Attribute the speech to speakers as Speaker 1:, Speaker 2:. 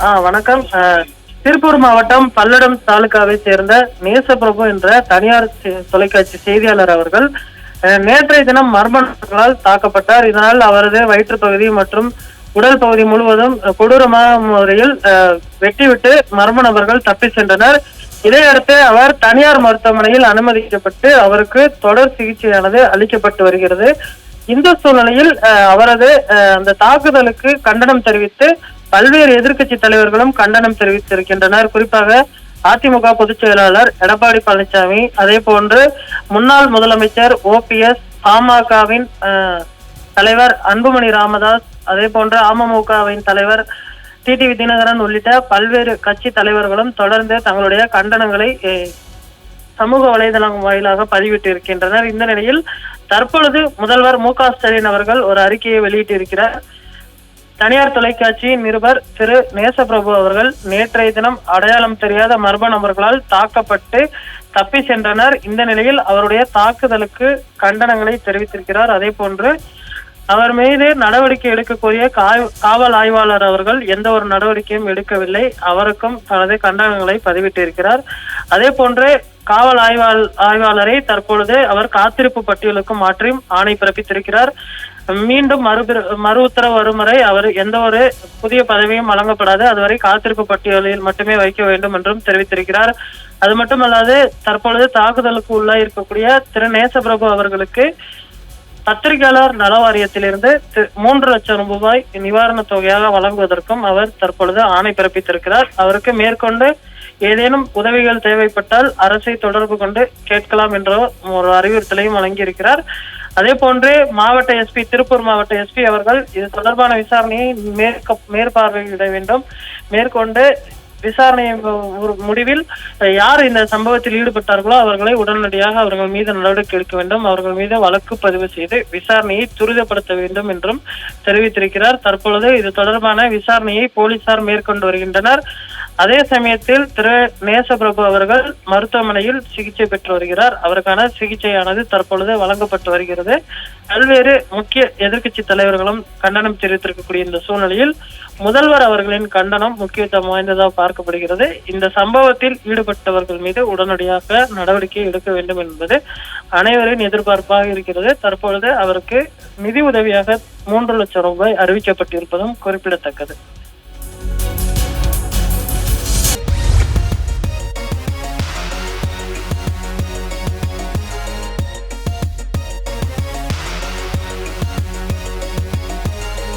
Speaker 1: ஆ வணக்கம். திருப்பூர் மாவட்டம் பல்லடம் தாலுகாவை சேர்ந்த நேசபிரபு என்ற தனியார் தொலைக்காட்சி செய்தியாளர் அவர்கள் அஹ், நேற்றைய தினம் மர்ம நபர்களால் தாக்கப்பட்டார். இதனால் அவரது வயிற்றுப்பகுதி மற்றும் உடல் பகுதி முழுவதும் கொடூரமான முறையில் அஹ், வெட்டிவிட்டு மர்ம நபர்கள் தப்பி சென்றனர். இதையடுத்து அவர் தனியார் மருத்துவமனையில் அனுமதிக்கப்பட்டு அவருக்கு தொடர் சிகிச்சையானது அளிக்கப்பட்டு வருகிறது. இந்த சூழ்நிலையில் அஹ், அவரது அஹ், அந்த தாக்குதலுக்கு கண்டனம் தெரிவித்து பல்வேறு எதிர்க்கட்சி தலைவர்களும் கண்டனம் தெரிவித்திருக்கின்றனர். குறிப்பாக அதிமுக பொதுச் செயலாளர் எடப்பாடி பழனிசாமி அதே போன்று முன்னாள் முதலமைச்சர் ஓபிஎஸ் பாமகவின் தலைவர் அன்புமணி ராமதாஸ் அதே போன்று அமமுகவின் தலைவர் டிடிவி தினகரன் உள்ளிட்ட பல்வேறு கட்சி தலைவர்களும் தொடர்ந்து தங்களுடைய கண்டனங்களை அஹ், சமூக வலைதளம் வாயிலாக பதிவிட்டு இருக்கின்றனர் இந்த நிலையில் தற்பொழுது முதல்வர் மு க ஸ்டாலின் அவர்கள் ஒரு அறிக்கையை வெளியிட்டிருக்கிறார். தனியார் தொலைக்காட்சியின் நிருபர் திரு நேசபிரபு அவர்கள் நேற்றைய தினம் அடையாளம் தெரியாத மர்ம நபர்களால் தாக்கப்பட்டு தப்பி சென்றனர். இந்த நிலையில் அவருடைய தாக்குதலுக்கு கண்டனங்களை தெரிவித்திருக்கிறார். அதே போன்று அவர் மீது நடவடிக்கை எடுக்கக்கூடிய கோரிய காவல் ஆய்வாளர் அவர்கள் எந்த ஒரு நடவடிக்கையும் எடுக்கவில்லை. அவருக்கும் தனது கண்டனங்களை பதிவிட்டிருக்கிறார். அதே போன்று காவல் ஆய்வாள் ஆய்வாளரை தற்பொழுது அவர் காத்திருப்பு பட்டியலுக்கு மாற்றி ஆணை பிறப்பித்திருக்கிறார். மீண்டும் மறு மறு உத்தரவு வரும் வரை அவர் எந்த ஒரு புதிய பதவியும் வழங்கப்படாது. அதுவரை காத்திருப்பு பட்டியலில் மட்டுமே வைக்க வேண்டும் என்றும் தெரிவித்திருக்கிறார். அது மட்டுமல்லாது தற்பொழுது தாக்குதலுக்கு உள்ளாக இருக்கக்கூடிய திரு. நேசபிரபு அவர்களுக்கு பத்திரிகையாளர் நல வாரியத்திலிருந்து மூன்று லட்சம் ரூபாய் நிவாரணத் தொகையாக வழங்குவதற்கும் அவர் தற்பொழுது ஆணை பிறப்பித்திருக்கிறார். அவருக்கு மேற்கொண்டு ஏதேனும் உதவிகள் தேவைப்பட்டால் அரசை தொடர்பு கொண்டு கேட்கலாம் என்ற ஒரு அறிவுறுத்தலையும் வழங்கியிருக்கிறார். அதே போன்று மாவட்ட எஸ்பி திருப்பூர் மாவட்ட எஸ்பி அவர்கள் இது தொடர்பான விசாரணையை மேற்க மேற்பார்வையிட வேண்டும். மேற்கொண்டு விசாரணை முடிவில் அஹ், யார் இந்த சம்பவத்தில் ஈடுபட்டார்களோ அவர்களை உடனடியாக அவர்கள் மீது நடவடிக்கை எடுக்க வேண்டும். அவர்கள் மீது வழக்கு பதிவு செய்து விசாரணையை துரிதப்படுத்த வேண்டும் என்றும் தெரிவித்திருக்கிறார். தற்பொழுது இது தொடர்பான விசாரணையை போலீசார் மேற்கொண்டு வருகின்றனர். அதே சமயத்தில் திரு நேசபிரபு அவர்கள் மருத்துவமனையில் சிகிச்சை பெற்று வருகிறார். அவருக்கான சிகிச்சையானது தற்பொழுது வழங்கப்பட்டு வருகிறது. பல்வேறு முக்கிய எதிர்க்கட்சி தலைவர்களும் கண்டனம் தெரிவித்திருக்கக்கூடிய இந்த சூழ்நிலையில் முதல்வர் அவர்களின் கண்டனம் முக்கியத்துவம் வாய்ந்ததாக பார்க்கப்படுகிறது. இந்த சம்பவத்தில் ஈடுபட்டவர்கள் மீது உடனடியாக நடவடிக்கை எடுக்க வேண்டும் என்பது அனைவரின் எதிர்பார்ப்பாக இருக்கிறது. தற்பொழுது அவருக்கு நிதி உதவியாக மூன்று லட்சம் ரூபாய் அறிவிக்கப்பட்டிருப்பதும் குறிப்பிடத்தக்கது.